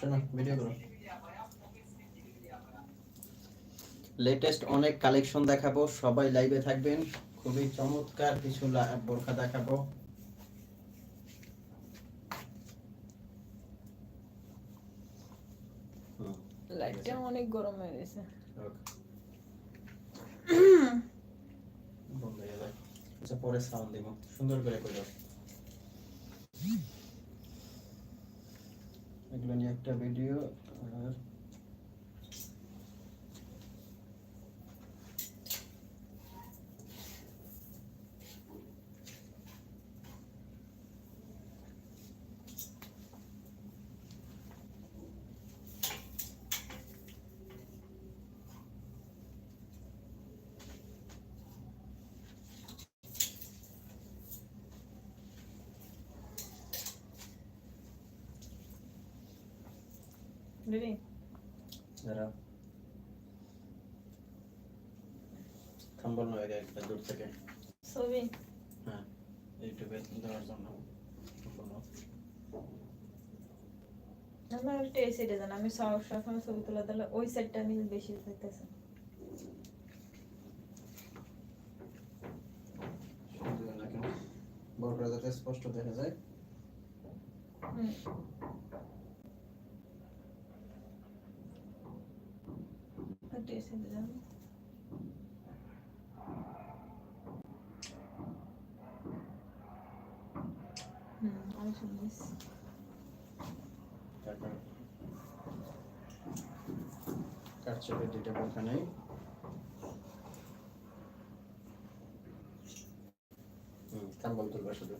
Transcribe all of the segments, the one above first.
শোনো ভিডিও করো। লেটেস্ট অনেক কালেকশন দেখাবো সবাই লাইভে থাকবেন। খুবই চমৎকার কিছু লা- বোরখা দেখাবো। লাইটটা অনেক গরম হয়ে গেছে। হয়ে আচ্ছা পরে সাউন্ড দিব। সুন্দর করে করো এগুলো নিয়ে একটা ভিডিও আর দিদি যারা থাম্বল নয় একটা দূর থেকে। ছবি। হ্যাঁ ইউটিউবে দেওয়ার জন্য। আমার একটা এই সাইডে জান আমি সব সবসময় ছবি তোলা দিলে ওই সাইডটা আমি বেশি দেখতেছি? বড় করে যাতে স্পষ্ট দেখা যায়। হুম। সাইডে যান হুম আমি শুনছি তারপর দুইটা বোরখা নেই। হুম থাম্বল তুলবা শুধু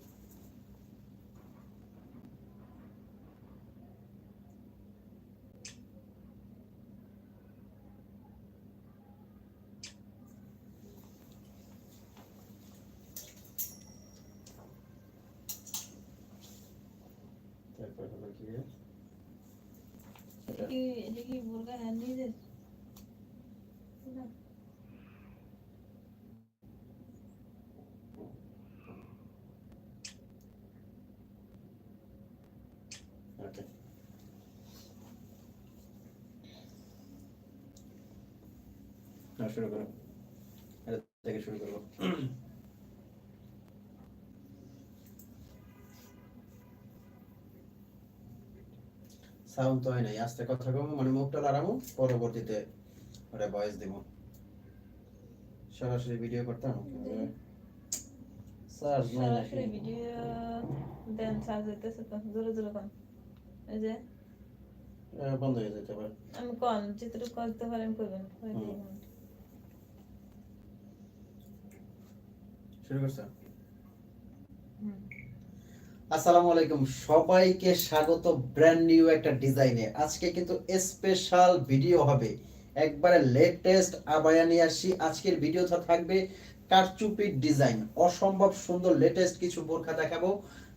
তারপর হলো কি এটা কি এটা কি বোরকা হ্যান্ড নিজের শুরু করো এটা থেকে শুরু করব সাউন্ড তো হয় নাই। আস্তে কথা কম মানে মুখটা লড়ামো পরবর্তীতে ওটা ভয়েস দিব সরাসরি ভিডিও করতাম স্যার সরাসরি ভিডিও দেন তো জোরে জোরে কন। এই যে। বন্ধ হয়ে যেতে পারে। আমি কন যেটুকু করতে পারেন করবেন। শুরু করছ। হুম আসসালামু আলাইকুম। সবাইকে স্বাগত ব্র্যান্ড নিউ একটা ডিজাইনে আজকে কিন্তু স্পেশাল ভিডিও হবে। একবারে লেটেস্ট আবায়া নিয়ে আসছি। আজকের ভিডিওটা থাকবে কারচুপির ডিজাইন অসম্ভব সুন্দর লেটেস্ট কিছু বোরখা দেখাবো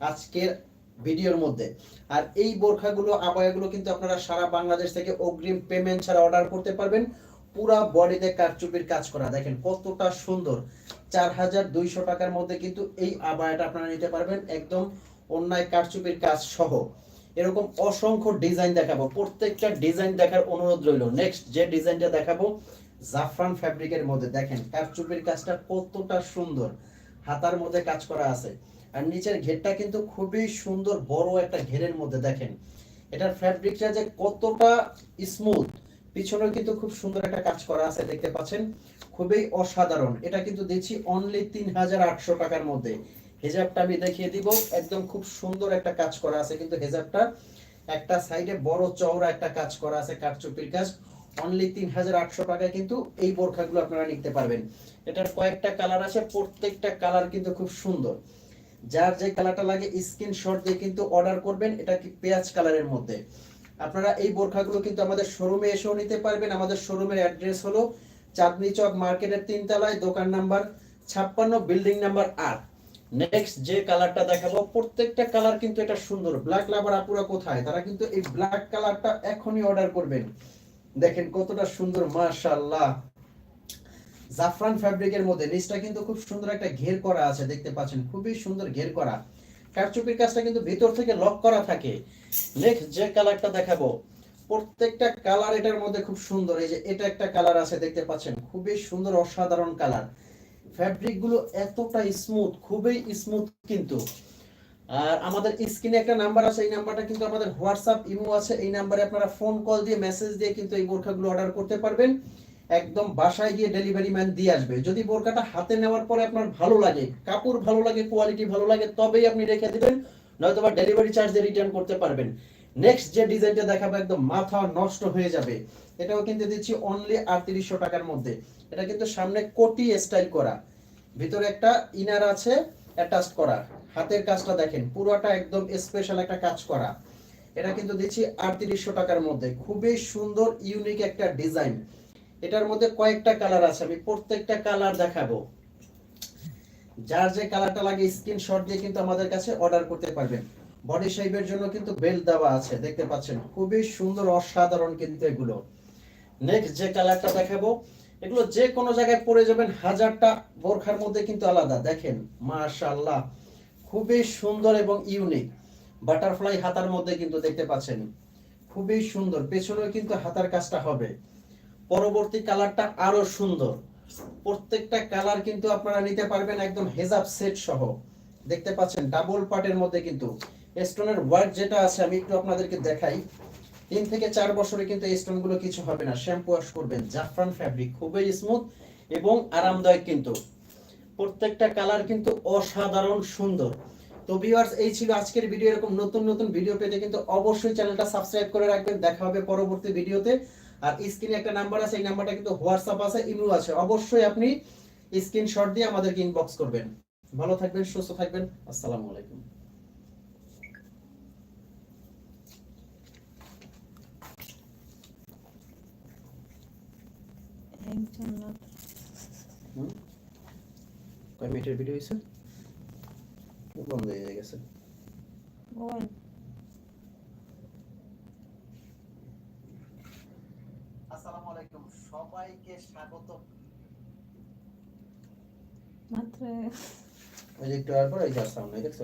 আজকের ভিডিওর মধ্যে। আর এই বোরখাগুলো, আবায়াগুলো কিন্তু আপনারা সারা বাংলাদেশ থেকে অগ্রিম পেমেন্ট ছাড়া অর্ডার করতে পারবেন। পুরা বডিতে কারচুপির কাজ করা। দেখেন কতটা সুন্দর। চার হাজার দুইশো টাকার মধ্যে কিন্তু এই আবায়াটা আপনারা নিতে পারবেন। একদম অন্যায় কারচুপির কাজ সহ। এরকম অসংখ্য ডিজাইন দেখাবো। প্রত্যেকটা ডিজাইন দেখার অনুরোধ রইল। নেক্সট যে ডিজাইনটা দেখাবো, জাফরান ফ্যাব্রিকের মধ্যে। দেখেন, কারচুপির কাজটা কতটা সুন্দর। হাতার মধ্যে কাজ করা আছে। আর নিচের ঘেরটা কিন্তু খুবই সুন্দর, বড় একটা ঘেরের মধ্যে। দেখেন, এটার ফ্যাব্রিকটা যে কতটা স্মুথ পিছনেও কিন্তু খুব সুন্দর একটা কাজ করা আছে, দেখতে পাচ্ছেন। খুবই অসাধারণ। এটা কিন্তু দিচ্ছি অনলি তিন হাজার আটশো টাকার মধ্যে। হেজাবটা আমি দেখিয়ে দিব। একদম খুব সুন্দর একটা কাজ করা আছে কিন্তু হেজাবটা। একটা সাইডে বড় চওড়া একটা কাজ করা আছে কাঠচুপির কাজ। অনলি তিন হাজার আটশো টাকায় কিন্তু এই বোরখাগুলো আপনারা নিতে পারবেন। এটার কয়েকটা কালার আছে, প্রত্যেকটা কালার কিন্তু খুব সুন্দর। যার যে কালারটা লাগে স্ক্রিনশট দিয়ে কিন্তু অর্ডার করবেন, এটা কি পেঁয়াজ কালারের মধ্যে। আপনারা এই বোরখাগুলো কিন্তু আমাদের শোরুমে এসেও নিতে পারবেন। আমাদের শোরুমের অ্যাড্রেস হলো চাঁদনি চক মার্কেটের তিনতলায়, দোকান নাম্বার ছাপ্পান্ন, বিল্ডিং নাম্বার আট। নেক্সট যে কালারটা দেখাবো, প্রত্যেকটা কালার কিন্তু এটা সুন্দর। ব্ল্যাক লাভার আপুরা কোথায়? তারা কিন্তু এই ব্ল্যাক কালারটা এখনই অর্ডার করবেন। দেখেন কতটা সুন্দর, মাশাআল্লাহ। জাফরান ফ্যাব্রিকের মধ্যে নিচটা কিন্তু খুব সুন্দর একটা ঘের করা আছে, দেখতে পাচ্ছেন। খুবই সুন্দর ঘের করা। কারচুপির কাজটা কিন্তু ভিতর থেকে লক করা থাকে। নেক্সট যে কালারটা দেখাবো, প্রত্যেকটা কালার এটার মধ্যে খুব সুন্দর। এই যে এটা একটা কালার আছে, দেখতে পাচ্ছেন। খুবই সুন্দর, অসাধারণ কালার ফ্যাব্রিকগুলো এতটা স্মুথ খুবই স্মুথ কিন্তু। আর আমাদের স্ক্রিনে একটা নাম্বার আছে, এই নাম্বারটা কিন্তু আমাদের হোয়াটসঅ্যাপ ইমো আছে। এই নাম্বারে আপনারা ফোন কল দিয়ে মেসেজ দিয়ে কিন্তু এই বোরখাগুলো অর্ডার করতে পারবেন। একদম বাসায় গিয়ে ডেলিভারি ম্যান দিয়ে আসবে। যদি বোরকাটা হাতে নেওয়ার পরে আপনার ভালো লাগে, কাপড় ভালো লাগে কোয়ালিটি ভালো লাগে, তবেই আপনি রেখে দিবেন, নয়তো বা ডেলিভারি চার্জ দিয়ে রিটার্ন করতে পারবেন। নেক্সট যে ডিজাইনটা দেখাবো, একদম মাথা নষ্ট হয়ে যাবে। এটাও কিন্তু দিচ্ছি অনলি আটত্রিশশো টাকার মধ্যে। এটা কিন্তু সামনে কোটি স্টাইল করা। ভিতরে একটা ইনার আছে অ্যাটাচ করা। হাতের কাজটা দেখেন, পুরোটা একদম স্পেশাল একটা কাজ করা। এটা কিন্তু দিচ্ছি আটত্রিশশো টাকার মধ্যে। খুবই সুন্দর ইউনিক একটা ডিজাইন এটার মধ্যে কয়েকটা কালার আছে, আমি প্রত্যেকটা কালার দেখাবো। যার যে কালারটা লাগে স্ক্রিনশট দিয়ে কিন্তু আমাদের কাছে অর্ডার করতে পারবেন। বডি শেপের জন্য কিন্তু বেল্ট দেওয়া আছে, দেখতে পাচ্ছেন? খুবই সুন্দর, অসাধারণ কিন্তু এগুলো। নেক্সট যে কালারটা দেখাবো এগুলো যে কোনো জায়গায় পরে যাবেন, হাজারটা বোরখার মধ্যে কিন্তু আলাদা। দেখেন, মাশাআল্লাহ, খুবই সুন্দর এবং ইউনিক বাটারফ্লাই হাতার মধ্যে কিন্তু দেখতে পাচ্ছেন, খুবই সুন্দর। পেছনেও কিন্তু হাতার কাজটা হবে। পরবর্তী কালারটা আরও সুন্দর। প্রত্যেকটা কালার কিন্তু আপনারা নিতে পারবেন একদম হেজাব সেট সহ। দেখতে পাচ্ছেন ডাবল পার্টের মধ্যে কিন্তু। স্টোনের ওয়ার্ক যেটা আছে, আমি একটু আপনাদেরকে দেখাই। তিন থেকে চার বছরে কিন্তু এই স্টোনগুলো কিছু হবে না। শ্যাম্পু ওয়াশ করবেন। জাফরান ফ্যাব্রিক খুবই স্মুথ এবং আরামদায়ক কিন্তু। প্রত্যেকটা কালার কিন্তু অসাধারণ সুন্দর। তো ভিউয়ার্স এই ছিল আজকের ভিডিও এরকম নতুন নতুন ভিডিও পেতে কিন্তু অবশ্যই চ্যানেলটা সাবস্ক্রাইব করে রাখবেন। দেখা হবে পরবর্তী ভিডিওতে আর স্ক্রিনে একটা নাম্বার আছে, এই নাম্বারটা কিন্তু হোয়াটসঅ্যাপ আছে ইমেল আছে। অবশ্যই আপনি স্ক্রিনশট দিয়ে আমাদেরকে ইনবক্স করবেন। ভালো থাকবেন, সুস্থ থাকবেন। আসসালামু আলাইকুম। কয় মিনিটের ভিডিও হয়েছে? বন্ধ হয়ে গেছে। আসসালামু আলাইকুম সবাইকে স্বাগত। মাত্র। ওই যে একটু আর পর এই যার সামনে দেখছ?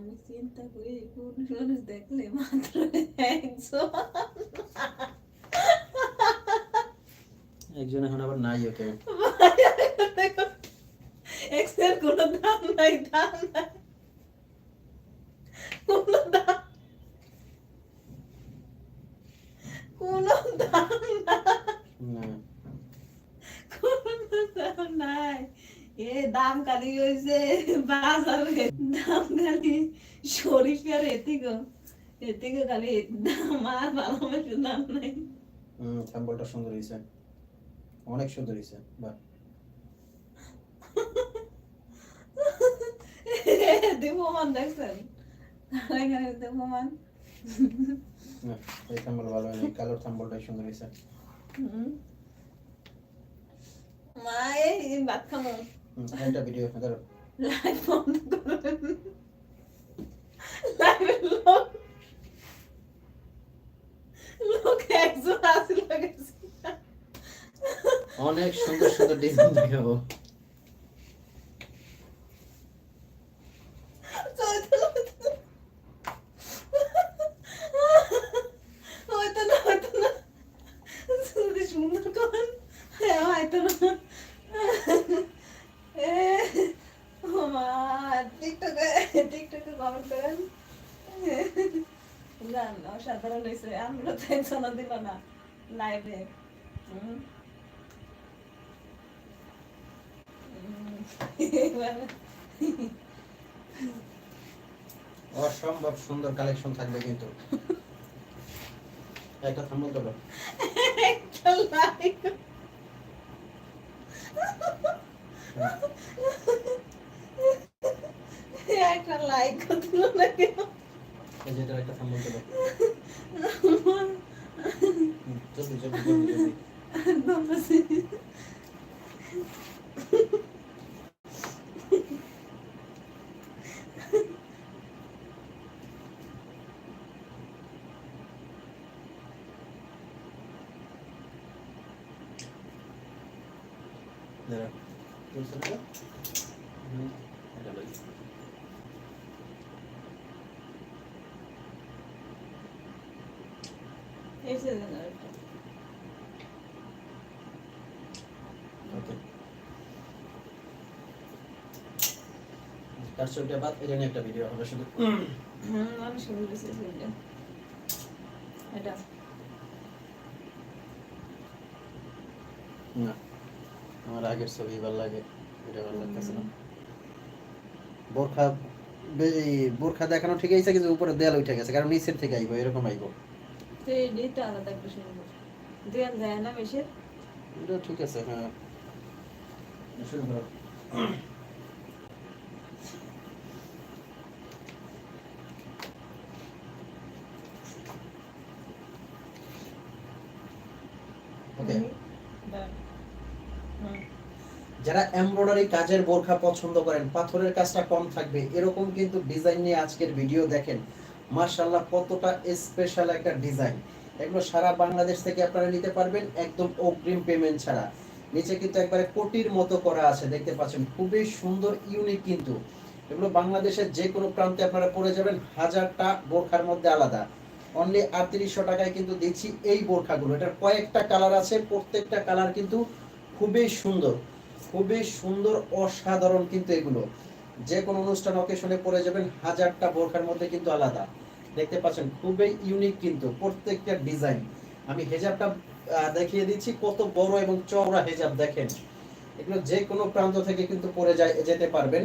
আমি চিন্তা করি পুরুষ মানুষ দেখলে মাত্র একজন একজন এখন আবার নাই ওকে এক্সের কোনো দাম নাই দাম নাই কোনো দাম কোনো দাম নাই না কোনো দাম নাই এ দাম খালি হয়েছে বাজারে দাম খালি শরীফের এতিগো এতিগো খালি দাম আর ভালো মতো দাম নাই। হুম থাম্বলটা সুন্দর হয়েছে অনেক সুন্দর হয়েছে বাহ। দেবমান দেখছেন? দেবমান। এই থাম্বল ভালো হয়নি কালোর থাম্বলটাই সুন্দর হয়েছে মা এই ভাত খাব। হুম, একটা ভিডিও ধরো লাইভ বন্ধ করবেন লাইভে লোক লোক একজন আসি লাগেছে অনেক সুন্দর সুন্দর ডিজাইন দেখাবো হয়তো না হয়তো না যদি সুন্দর করেন হ্যাঁ হয়তো না এ, ও মা টিকটকে টিকটকে কমেন্ট করেন জান অসাধারণ হয়েছে আমরা তো একজনও দিল না লাইভে অসম্ভব সুন্দর কালেকশন থাকবে কিন্তু। একটা থাম্বল তোলো একটা লাইক একটা লাইক দিল না কেন এই যে এটা একটা থাম্বল তোলো হুম, জলদি জলদি জলদি জলদি ধন্যবাদ দাঁড়া বুঝছ না? হুম, এটা লই। এই যে দেন আরেকটা। ওকে তার ছবিটা বাদ এটা নিয়ে একটা ভিডিও হবে শুধু হুম, আমি শুরু করেছি সেটা। এটা না আমার আগের ছবি ভালো লাগে এটা ভালো লাগতেছে না বোরখা দেখানো ঠিক আছে কিন্তু উপরে দেয়াল উঠে গেছে কারণ নিচের থেকে আইবো এরকম আইবো। তো এই আলাদা একটা শুরু করি দেন যায় না বেশি এটা ঠিক আছে হ্যাঁ। শুরু করো ওকে Done. হুম। যারা এমব্রয়ডারি কাজের বোরখা পছন্দ করেন পাথরের কাজটা কম থাকবে। এরকম কিন্তু ডিজাইন নিয়ে আজকের ভিডিও দেখেন। মার্শাল্লাহ কতটা স্পেশাল একটা ডিজাইন এগুলো সারা বাংলাদেশ থেকে আপনারা নিতে পারবেন একদম অগ্রিম পেমেন্ট ছাড়া। নিচে কিন্তু একবারে কোটির মতো করা আছে, দেখতে পাচ্ছেন। খুবই সুন্দর ইউনিক কিন্তু। এগুলো বাংলাদেশের যে কোনো প্রান্তে আপনারা পড়ে যাবেন, হাজারটা বোরখার মধ্যে আলাদা। অনলি আটত্রিশশো টাকায় কিন্তু দিচ্ছি এই বোরখাগুলো। এটার কয়েকটা কালার আছে, প্রত্যেকটা কালার কিন্তু খুবই সুন্দর। খুবই সুন্দর, অসাধারণ কিন্তু এগুলো। যে কোনো অনুষ্ঠান অকেশনে পড়ে যাবেন, হাজারটা বোরখার মধ্যে কিন্তু আলাদা। দেখতে পাচ্ছেন, খুবই ইউনিক কিন্তু প্রত্যেকটা ডিজাইন আমি হেজাবটা দেখিয়ে দিচ্ছি, কত বড় এবং চওড়া হেজাব দেখেন। এগুলো যে কোনো প্রান্ত থেকে কিন্তু পরে যায়, যেতে পারবেন।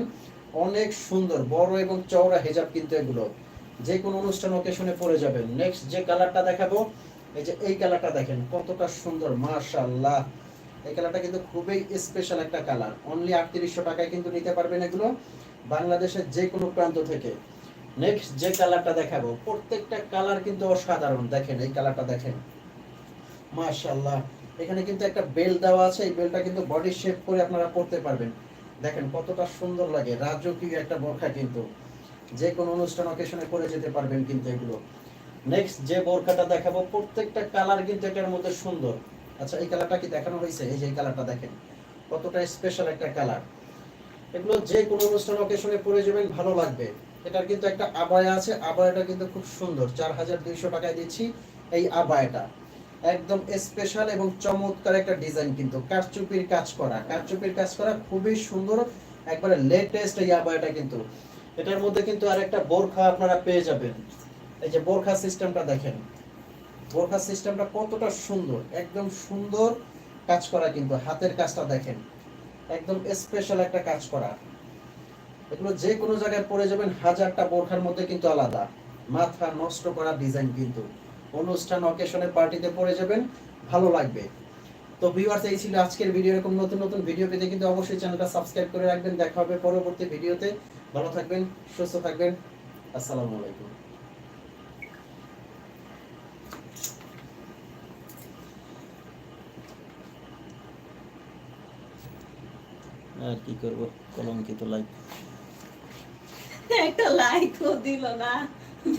অনেক সুন্দর, বড় এবং চওড়া হেজাব কিন্তু এগুলো। যে কোনো অনুষ্ঠান অকেশনে পরে যাবেন। নেক্সট যে কালারটা দেখাবো, এই যে এই কালারটা দেখেন, কতটা সুন্দর, মাশাআল্লাহ। এই কালারটা কিন্তু খুবই স্পেশাল একটা কালার অনলি আটত্রিশশো টাকায় কিন্তু নিতে পারবেন এগুলো। বাংলাদেশের যে কোনো প্রান্ত থেকে। নেক্সট যে কালারটা দেখাবো, প্রত্যেকটা কালার কিন্তু অসাধারণ। দেখেন, এই কালারটা দেখেন। মাশাআল্লাহ। এখানে কিন্তু একটা বেল দেওয়া আছে, এই বেলটা কিন্তু বডি শেপ করে আপনারা পরতে পারবেন। দেখেন, কতটা সুন্দর লাগে। রাজকীয় একটা বোরখা কিন্তু। যে কোনো অনুষ্ঠান অকেশনে পরে যেতে পারবেন কিন্তু এগুলো। নেক্সট যে বোরখাটা দেখাবো, প্রত্যেকটা কালার কিন্তু এটার মধ্যে সুন্দর। আচ্ছা এই কালারটা কি দেখানো হয়েছে? এই যে কালারটা দেখেন। কতটা স্পেশাল একটা কালার এগুলো যে কোনো অনুষ্ঠান অকেশনে পরে যাবেন, ভালো লাগবে। এটার কিন্তু একটা আবায়া আছে। আবায়াটা কিন্তু খুব সুন্দর। চার হাজার দুইশো টাকায় দিচ্ছি এই আবায়াটা। একদম স্পেশাল এবং চমৎকার একটা ডিজাইন কিন্তু। কারচুপির কাজ করা। কারচুপির কাজ করা খুবই সুন্দর। একবারে লেটেস্ট এই আবায়াটা কিন্তু। এটার মধ্যে কিন্তু আর একটা বোরখা আপনারা পেয়ে যাবেন। এই যে বোরখা সিস্টেমটা দেখেন। বোরখা সিস্টেমটা কতটা সুন্দর। একদম সুন্দর কাজ করা কিন্তু। হাতের কাজটা দেখেন। একদম স্পেশাল একটা কাজ করা। এগুলো যে কোনো জায়গায় পরে যাবেন, হাজারটা বোরখার মধ্যে কিন্তু আলাদা। মাথা নষ্ট করা ডিজাইন কিন্তু। অনুষ্ঠান অকেশনে পার্টিতে পরে যাবেন, ভালো লাগবে। তো ভিউয়ার্স এই ছিল আজকের ভিডিও এরকম নতুন নতুন ভিডিও পেতে কিন্তু অবশ্যই চ্যানেলটা সাবস্ক্রাইব করে রাখবেন। দেখা হবে পরবর্তী ভিডিওতে ভালো থাকবেন, সুস্থ থাকবেন। আসসালামু আলাইকুম। আর কি করব? কলঙ্কিত লাইফ একটা লাইকও দিল না।